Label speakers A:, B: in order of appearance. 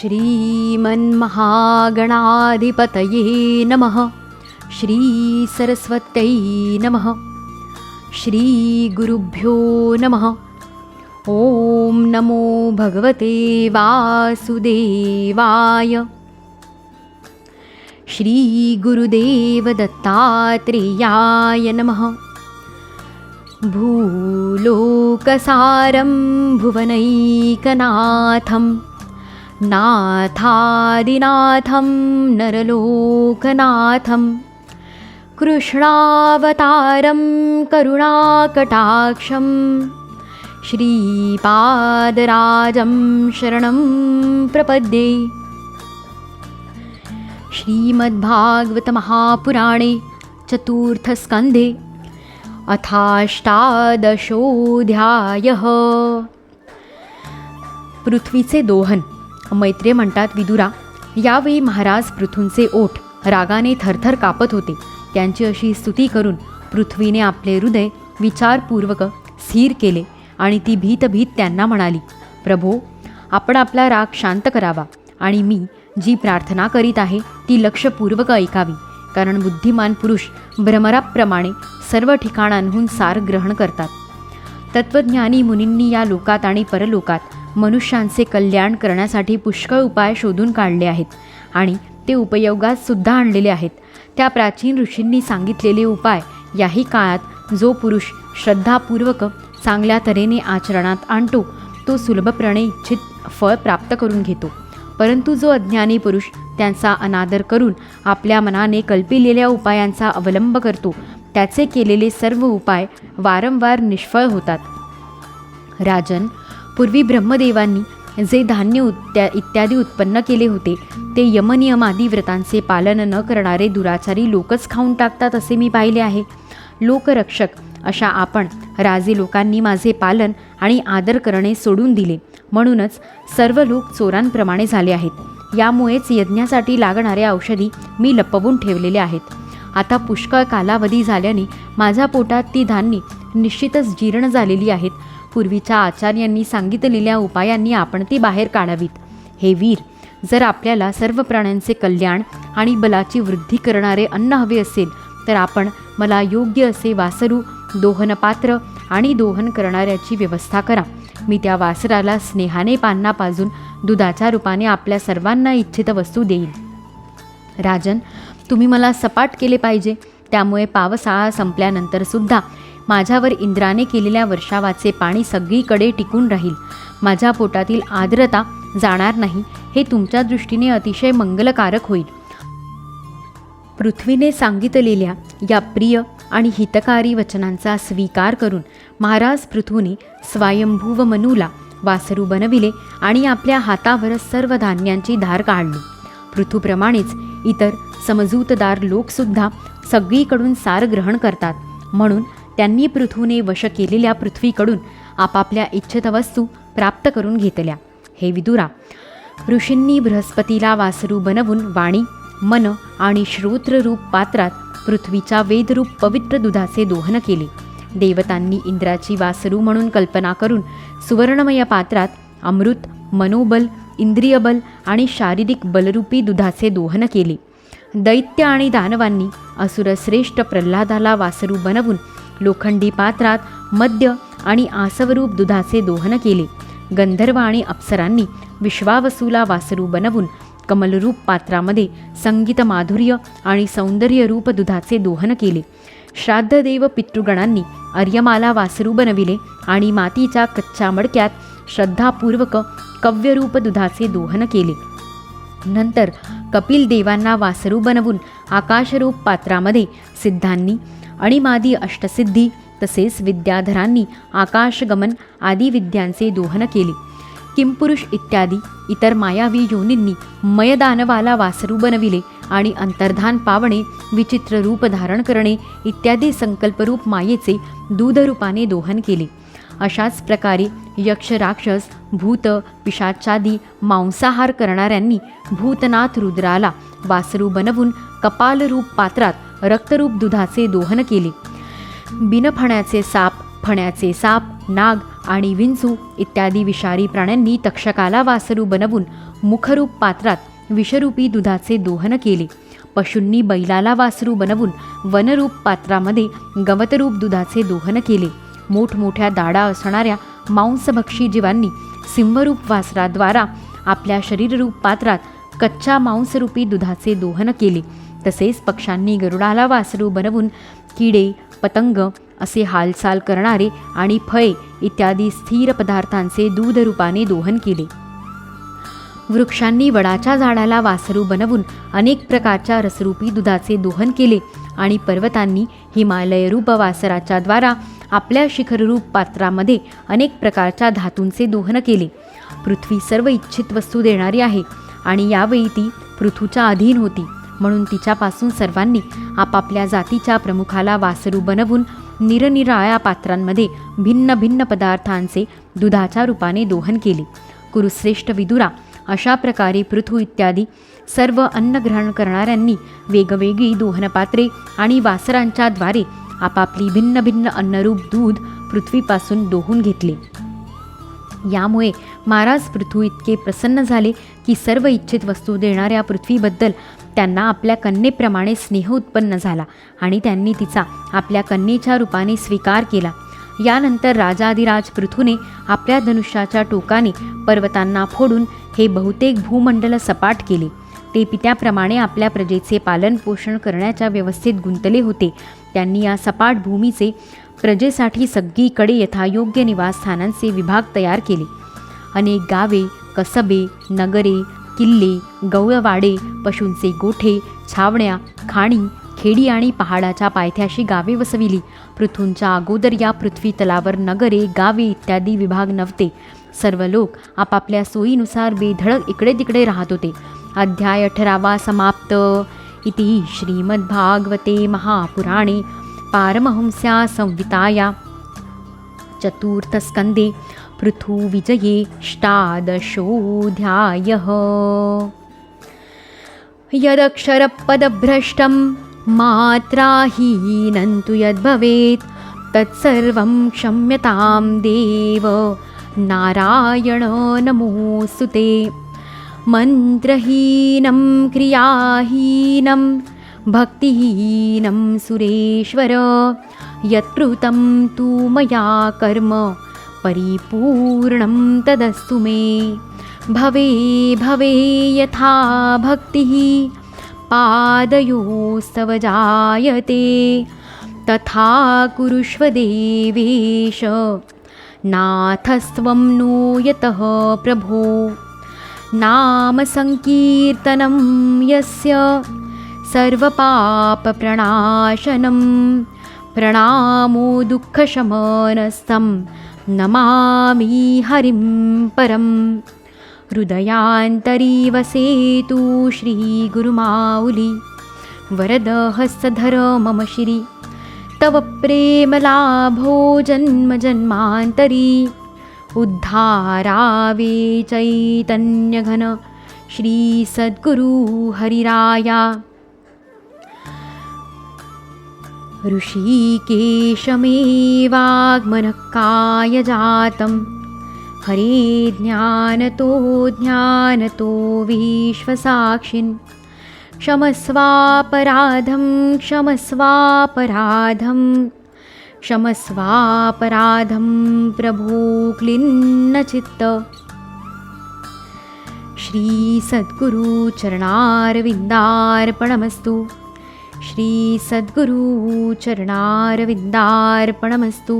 A: श्रीमन्महागणाधिपतये नमः। श्रीसरस्वत्यै नमः। श्रीगुरुभ्यो नमः। ॐ नमो भगवते वासुदेवाय। श्रीगुरुदेवदत्तात्रेयाय नमः। भूलोकसारं भुवनैकनाथं नाथादिनाथं नरलोकनाथं कृष्णावतारं करुणाकटाक्षं श्रीपादराजं शरणं प्रपद्ये। श्रीमद्भागवतमहापुराणे चतुर्थस्कन्धे अथाष्टादशोऽध्यायः। पृथ्वीचे दोहन। मैत्रे म्हणतात विदुरा यावेळी महाराज पृथूंचे ओठ रागाने थरथर कापत होते. त्यांची अशी स्तुती करून पृथ्वीने आपले हृदय विचारपूर्वक स्थिर केले आणि ती भीतभीत त्यांना म्हणाली प्रभो आपण आपला राग शांत करावा आणि मी जी प्रार्थना करीत आहे ती लक्षपूर्वक ऐकावी. कारण बुद्धिमान पुरुष भ्रमराप्रमाणे सर्व ठिकाणांहून सार ग्रहण करतात. तत्त्वज्ञानी मुनींनी या लोकात आणि परलोकात मनुष्यांचे कल्याण करण्यासाठी पुष्कळ उपाय शोधून काढले आहेत आणि ते उपयोगात सुद्धा आणलेले आहेत. त्या प्राचीन ऋषींनी सांगितलेले उपाय याही काळात जो पुरुष श्रद्धापूर्वक चांगल्या तऱ्हेने आचरणात आणतो तो सुलभपणे इच्छित फळ प्राप्त करून घेतो. परंतु जो अज्ञानी पुरुष त्यांचा अनादर करून आपल्या मनाने कल्पिलेल्या उपायांचा अवलंब करतो त्याचे केलेले सर्व उपाय वारंवार निष्फळ होतात. राजन पूर्वी ब्रह्मदेवांनी जे धान्य उत्या इत्यादी उत्पन्न केले होते ते यमनियमादी व्रतांचे पालन न करणारे दुराचारी लोकच खाऊन टाकतात असे मी पाहिले आहे. लोकरक्षक अशा आपण राजे लोकांनी माझे पालन आणि आदर करणे सोडून दिले. म्हणूनच सर्व लोक चोरांप्रमाणे झाले आहेत. यामुळेच यज्ञासाठी लागणाऱ्या औषधी मी लपवून ठेवलेले आहेत. आता पुष्कळ कालावधी झाल्याने माझ्या पोटात ती धान्ये निश्चितच जीर्ण झालेली आहेत. पूर्वीच्या आचार्यांनी सांगितलेल्या उपायांनी आपण ती बाहेर काढावीत. हे वीर जर आपल्याला सर्व प्राण्यांचे कल्याण आणि बलाची वृद्धी करणारे अन्न हवे असेल तर आपण मला योग्य असे वासरू दोहनपात्र आणि दोहन करणाऱ्याची व्यवस्था करा. मी त्या वासराला स्नेहाने पान्ना पाजून दुधाच्या रूपाने आपल्या सर्वांना इच्छित वस्तू देईन. राजन तुम्ही मला सपाट केले पाहिजे. त्यामुळे पावसाळा संपल्यानंतरसुद्धा माझ्यावर इंद्राने केलेल्या वर्षावाचे पाणी सगळीकडे टिकून राहील. माझ्या पोटातील आर्द्रता जाणार नाही हे तुमच्या दृष्टीने अतिशय मंगलकारक होईल. पृथ्वीने सांगितलेल्या या प्रिय आणि हितकारी वचनांचा स्वीकार करून महाराज पृथ्वीने स्वयंभूव मनूला वासरू बनविले आणि आपल्या हातावर सर्व धान्यांची धार काढली. पृथूप्रमाणेच इतर समजूतदार लोकसुद्धा सगळीकडून सार ग्रहण करतात. म्हणून त्यांनी पृथूने वश केलेल्या पृथ्वीकडून आपापल्या इच्छित वस्तू प्राप्त करून घेतल्या. हे विदुरा ऋषींनी बृहस्पतीला वासरू बनवून वाणी मन आणि श्रोत्ररूप पात्रात पृथ्वीच्या वेदरूप पवित्र दुधाचे दोहन केले. देवतांनी इंद्राची वासरू म्हणून कल्पना करून सुवर्णमय पात्रात अमृत मनोबल इंद्रियबल आणि शारीरिक बलरूपी दुधाचे दोहन केले. दैत्य आणि दानवांनी असुरश्रेष्ठ प्रल्हादाला वासरू बनवून लोखंडी पात्रात मद्य आणि आसवरूप दुधाचे दोहन केले. गंधर्व आणि अप्सरांनी विश्वावसूला वासरू बनवून कमलरूप पात्रामध्ये संगीत माधुर्य आणि सौंदर्यरूप दुधाचे दोहन केले. श्राद्धदेव पितृगणांनी अर्यमाला वासरू बनविले आणि मातीच्या कच्च्या मडक्यात श्रद्धापूर्वक कव्यरूप दुधाचे दोहन केले. नंतर कपिल देवांना वासरू बनवून आकाशरूप पात्रामध्ये सिद्धांनी अणिमादी अष्टसिद्धी तसेच विद्याधरांनी आकाशगमन आदी विद्यांचे दोहन केले. किंपुरुष इत्यादी इतर मायावी योनींनी मयदानवाला वासरू बनविले आणि अंतर्धान पावणे विचित्र रूप धारण करणे इत्यादी संकल्परूप मायेचे दूधरूपाने दोहन केले. अशाच प्रकारे यक्ष राक्षस भूत पिशाचादी मांसाहार करणाऱ्यांनी भूतनाथ रुद्राला वासरू बनवून कपालरूप पात्रात रक्तरूप दुधाचे दोहन केले. बिनफण्याचे साप फण्याचे साप नाग आणि विंचू इत्यादी विषारी प्राण्यांनी तक्षकाला वासरू बनवून मुखरूप पात्रात विषरूपी दुधाचे दोहन केले. पशूंनी बैलाला वासरू बनवून वनरूप पात्रामध्ये गवतरूप दुधाचे दोहन केले. मोठमोठ्या दाडा असणाऱ्या मांसभक्षी जीवांनी सिंहरूप वासराद्वारा आपल्या शरीररूप पात्रात कच्च्या मांसरूपी दुधाचे दोहन केले. तसेच पक्ष्यांनी गरुडाला वासरू बनवून किडे पतंग असे हालचाल करणारे आणि फळे इत्यादी स्थिर पदार्थांचे दूधरूपाने दोहन केले. वृक्षांनी वडाच्या झाडाला वासरू बनवून अनेक प्रकारच्या रसरूपी दुधाचे दोहन केले आणि पर्वतांनी हिमालयरूप वासराच्या द्वारा आपल्या शिखररूप पात्रामध्ये अनेक प्रकारच्या धातूंचे दोहन केले. पृथ्वी सर्व इच्छित वस्तू देणारी आहे आणि यावेळी ती पृथूच्या अधीन होती. म्हणून तिच्यापासून सर्वांनी आपापल्या जातीच्या प्रमुखाला वासरू बनवून निरनिराळ्या पात्रांमध्ये भिन्न भिन्न पदार्थांचे दुधाच्या रूपाने दोहन केले. कुरुश्रेष्ठ विदुरा अशा प्रकारे पृथू इत्यादी सर्व अन्न ग्रहण करणाऱ्यांनी वेगवेगळी दोहनपात्रे आणि वासरांच्याद्वारे आपापली भिन्न भिन्न अन्नरूप दूध पृथ्वीपासून दोहून घेतले. यामुळे महाराज पृथू इतके प्रसन्न झाले की सर्व इच्छित वस्तू देणाऱ्या पृथ्वीबद्दल त्यांना आपल्या कन्येप्रमाणे स्नेह उत्पन्न झाला आणि त्यांनी तिचा आपल्या कन्येच्या रूपाने स्वीकार केला. यानंतर राजाधिराज पृथूने आपल्या धनुष्याच्या टोकाने पर्वतांना फोडून हे बहुतेक भूमंडल सपाट केले. ते पित्याप्रमाणे आपल्या प्रजेचे पालन पोषण करण्याच्या व्यवस्थेत गुंतले होते. त्यांनी या सपाट भूमीचे प्रजेसाठी सगळीकडे यथायोग्य निवासस्थानांचे विभाग तयार केले. अनेक गावे कसबे नगरे किल्ले गौळवाडे पशूंचे गोठे छावण्या खाणी खेडी आणि पहाडाच्या पायथ्याशी गावे वसविली. पृथूंच्या अगोदर या पृथ्वी तलावर नगरे गावे इत्यादी विभाग नव्हते. सर्व लोक आपापल्या सोयीनुसार बेधडक इकडे तिकडे राहत होते. अध्याय अठरावा समाप्त. इति श्रीमद्भागवते महापुराणे पारमहंस्या संहिताया. चतुर्थस्कन्दे पृथुविजये ष्टादशोऽध्यायः यदक्षरपदभ्रष्टं मात्राहीनं तु यद्भवेत् तत्सर्वं क्षम्यतां देव। नारायण नमोऽस्तु ते। मन्त्रहीनं क्रियाहीनं भक्तिहीनं सुरेश्वर। यत्कृतं तु मया कर्म परिपूर्णं तदस्तु मे। भवे भवे यथा भक्तिः पादयोस्तव जायते। तथा कुरुष्व देवेश नाथस्त्वं नो यतः प्रभो नामसङ्कीर्तनं यस्य सर्वपापप्रणाशनं प्रणामो दुःखशमनस्तं नमामि हरिं परं। हृदयान्तरी वसेतु वरदहस्तधर मम श्री। तव प्रेमलाभो जन्मजन्मान्तरी उद्धारावे चैतन्यघन श्रीसद्गुरु हरिराया। ऋषिकेशमेवाग्मनः जातं हरे ज्ञानतो ज्ञानतो विश्वसाक्षिन्। क्षमस्वापराधं क्षमस्वापराधं क्षमस्वापराधं प्रभो क्लिन्नचित्त श्रीसद्गुरुचरणारविन्दार्पणमस्तु श्रीसद्गुरुचरणारविन्दार्पणमस्तु